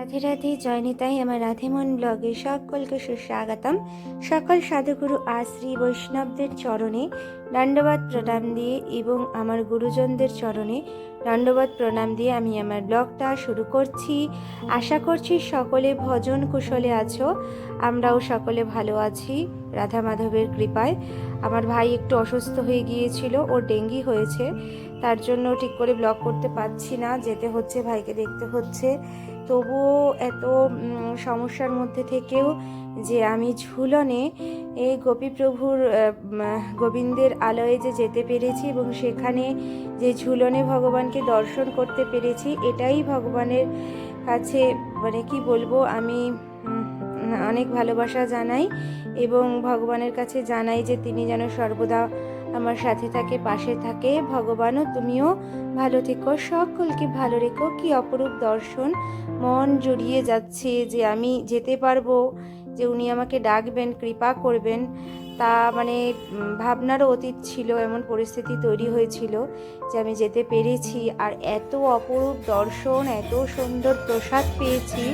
রাধে রাধে, জয়নিতাই আমার রাধেমন ব্লগে সকলকে সুস্বাগতম। সকল সাধুগুরু আশ্রী বৈষ্ণবদের চরণে দণ্ডবাদ প্রণাম দিয়ে এবং আমার গুরুজনদের চরণে দণ্ডবাদ প্রণাম দিয়ে আমি আমার ব্লগটা শুরু করছি। আশা করছি সকলে ভজন কুশলে আছো, আমরাও সকলে ভালো আছি, রাধা মাধবের কৃপায়। আমার ভাই একটু অসুস্থ হয়ে গিয়েছিল, ও ডেঙ্গি হয়েছে, তার জন্য ঠিক করে ব্লগ করতে পারছি না, যেতে হচ্ছে, ভাইকে দেখতে হচ্ছে। তবুও এত সমস্যার মধ্যে থেকেও যে আমি ঝুলনে এই গোপীপ্রভুর গোবিন্দের আলয়ে যে যেতে পেরেছি এবং সেখানে যে ঝুলনে ভগবানকে দর্শন করতে পেরেছি, এটাই ভগবানের কাছে মানে কি বলব, আমি অনেক ভালোবাসা জানাই এবং ভগবানের কাছে জানাই যে তিনি যেন সর্বদা আমার সাথে থাকে, পাশে থাকে। ভগবানও তুমিও ভালো থেকো, সকলকে ভালো রেখো। কি অপরূপ দর্শন। মন জুড়িয়ে যাচ্ছে যে আমি যেতে পারব, যে উনি আমাকে ডাকবেন, কৃপা করবেন। তা মানে ভাবনারও অতীত ছিল, এমন পরিস্থিতি তৈরি হয়েছিল যে আমি যেতে পেরেছি। আর এত অপরূপ দর্শন, এত সুন্দর প্রসাদ পেয়েছি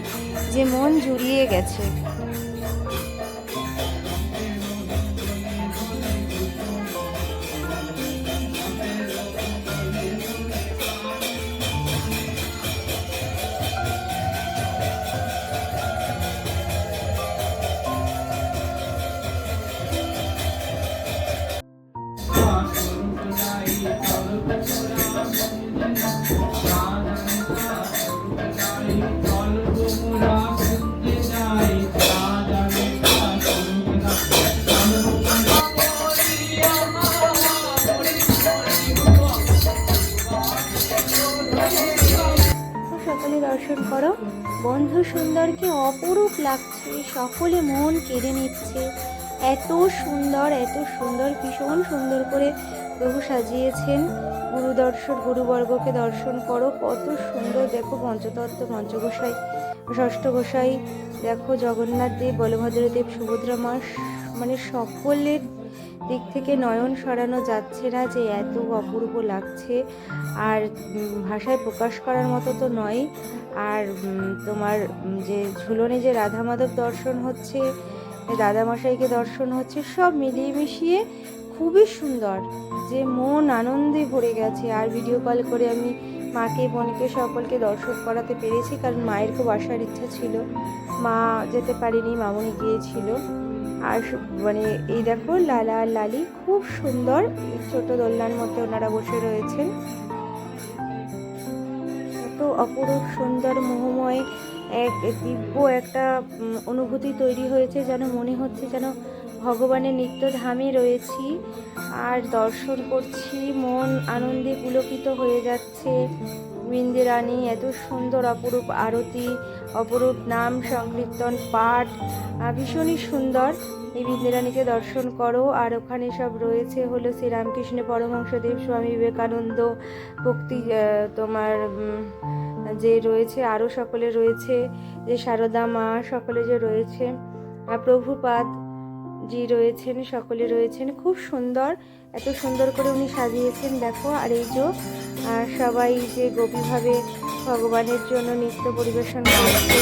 যে মন জুড়িয়ে গেছে। বন্ধু সুন্দরকে অপরূপ লাগছে, সকলে মন কেড়ে নিচ্ছে। এত সুন্দর এত সুন্দর, ভীষণ সুন্দর করে প্রভু সাজিয়েছেন। গুরু দর্শন গুরুবর্গকে দর্শন করো, কত সুন্দর। দেখো পঞ্চতত্ত্ব, পঞ্চগোসাই, ষষ্ঠ গোসাই, দেখো জগন্নাথ দেব বলভদ্র দেব সুভদ্রা মা মানে সকলের দিক থেকে নয়ন সরানো যাচ্ছে না যে এত অপূর্ব লাগছে। আর ভাষায় প্রকাশ করার মতো তো নয়। আর তোমার যে ঝুলনে যে রাধা মাধব দর্শন হচ্ছে, দাদামশাইকে দর্শন হচ্ছে, সব মিলিয়ে মিশিয়ে খুবই সুন্দর। যে মন আনন্দে ভরে গেছে। আর ভিডিও কল করে আমি মাকে, বোনকে, সকলকে দর্শন করাতে পেরেছি। কারণ মায়ের খুব আসার ইচ্ছা ছিল। মা যেতে পারেনি, মামনি গিয়েছিল। আর মানে এই দেখো লালা আর লালি খুব সুন্দর ছোট দোলনার মধ্যে ওনারা বসে রয়েছেন। এত অপরূপ সুন্দর মোহময় এক দিব্য একটা অনুভূতি তৈরি হয়েছে যেন মনে হচ্ছে যেন ভগবানের নিত্যধামে রয়েছি আর দর্শন করছি, মন আনন্দে পুলকিত হয়ে যাচ্ছে। বৃন্দেরানী, এত সুন্দর অপরূপ আরতি, অপরূপ নাম সংকীর্তন, পাঠ ভীষণই সুন্দর। এই বৃন্দেরানীকে দর্শন করো, আর ওখানে সব রয়েছে হলো শ্রীরামকৃষ্ণ পরমহংসদেব, স্বামী বিবেকানন্দ, ভক্তি তোমার যে রয়েছে, আরও সকলে রয়েছে, যে সারদা মা সকলে যে রয়েছে। প্রভুপাদ জি রয়েছেন, সকলে রয়েছেন। খুব সুন্দর, এত সুন্দর করে উনি সাজিয়েছেন, দেখো, আর এই যে সবাই যে গভীরভাবে ভগবানের জন্য নৃত্য পরিবেশন করছে।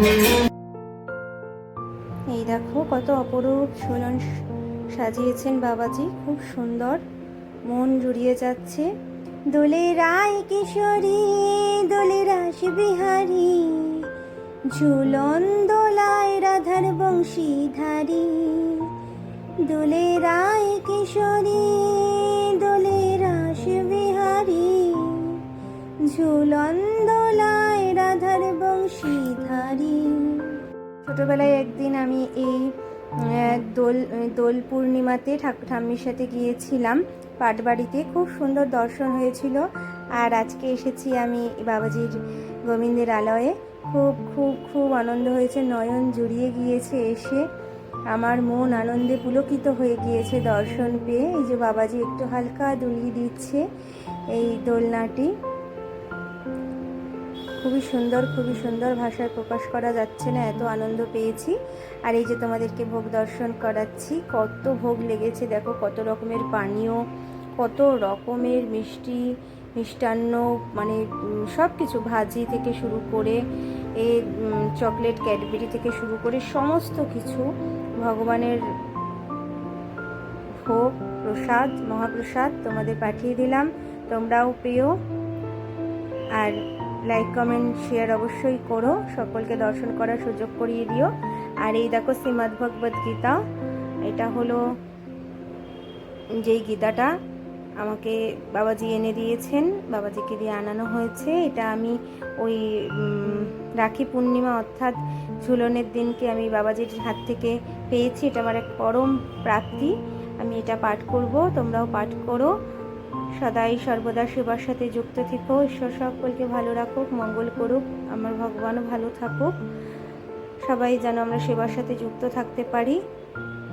এই দেখো কত অপরূপ সুলন সাজিয়েছেন বাবাজি। খুব সুন্দর। মন জুড়িয়ে যাচ্ছে। দোলে রায় কিশোরী দোলে রাস বিহারী ঝুলন দোলায় রাধার বংশীধারী। দোলে রায় কিশোরী দোলে রাস বিহারী ঝুলন ছোটবেলায় একদিন আমি এই দোল দোল পূর্ণিমাতে ঠাকুর ঠাম্মির সাথে গিয়েছিলাম পাটবাড়িতে। খুব সুন্দর দর্শন হয়েছিল। আর আজকে এসেছি আমি বাবাজির গোবিন্দের আলয়ে। খুব খুব খুব আনন্দ হয়েছে। নয়ন জুড়িয়ে গিয়েছে এসে। আমার মন আনন্দে পুলকিত হয়ে গিয়েছে দর্শন পেয়ে। এই যে বাবাজি একটু হালকা দুলিয়ে দিচ্ছে এই দোলনাটি। খুবই সুন্দর খুবই সুন্দর ভাষায় প্রকাশ করা যাচ্ছে না, এত আনন্দ পেয়েছি। আর এই যে তোমাদেরকে ভোগ দর্শন করাচ্ছি, কত ভোগ লেগেছে, দেখো কত রকমের পানীয়, কত রকমের মিষ্টি, মিষ্টান্ন মানে সব কিছু ভাজি থেকে শুরু করে, এ চকলেট, ক্যাডবেরি থেকে শুরু করে সমস্ত কিছু ভগবানের ভোগ, প্রসাদ, মহাপ্রসাদ তোমাদের পাঠিয়ে দিলাম। তোমরাও পেও আর লাইক কমেন্ট শেয়ার অবশ্যই করো। সকলকে দর্শন করার সুযোগ করিয়ে দিও। আর এই দেখো শ্রীমদ্ ভগবদ গীতা। এটা হলো যেই গীতাটা আমাকে বাবাজি এনে দিয়েছেন, বাবাজিকে দিয়ে আনানো হয়েছে। এটা আমি ওই রাখি পূর্ণিমা অর্থাৎ ঝুলনের দিনকে আমি বাবাজির হাত থেকে পেয়েছি। এটা আমার এক পরম প্রাপ্তি। আমি এটা পাঠ করব, তোমরাও পাঠ করো। সদাই সর্বদা সেবার সাথে যুক্ত থেকো। ঈশ্বর সকলকে ভালো রাখুক, মঙ্গল করুক। আমার ভগবানও ভালো থাকুক। সবাই যেন আমরা সেবার সাথে যুক্ত থাকতে পারি।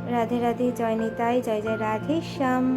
রাধে রাধে, জয় নিতাই, জয় জয় রাধে, শ্যাম।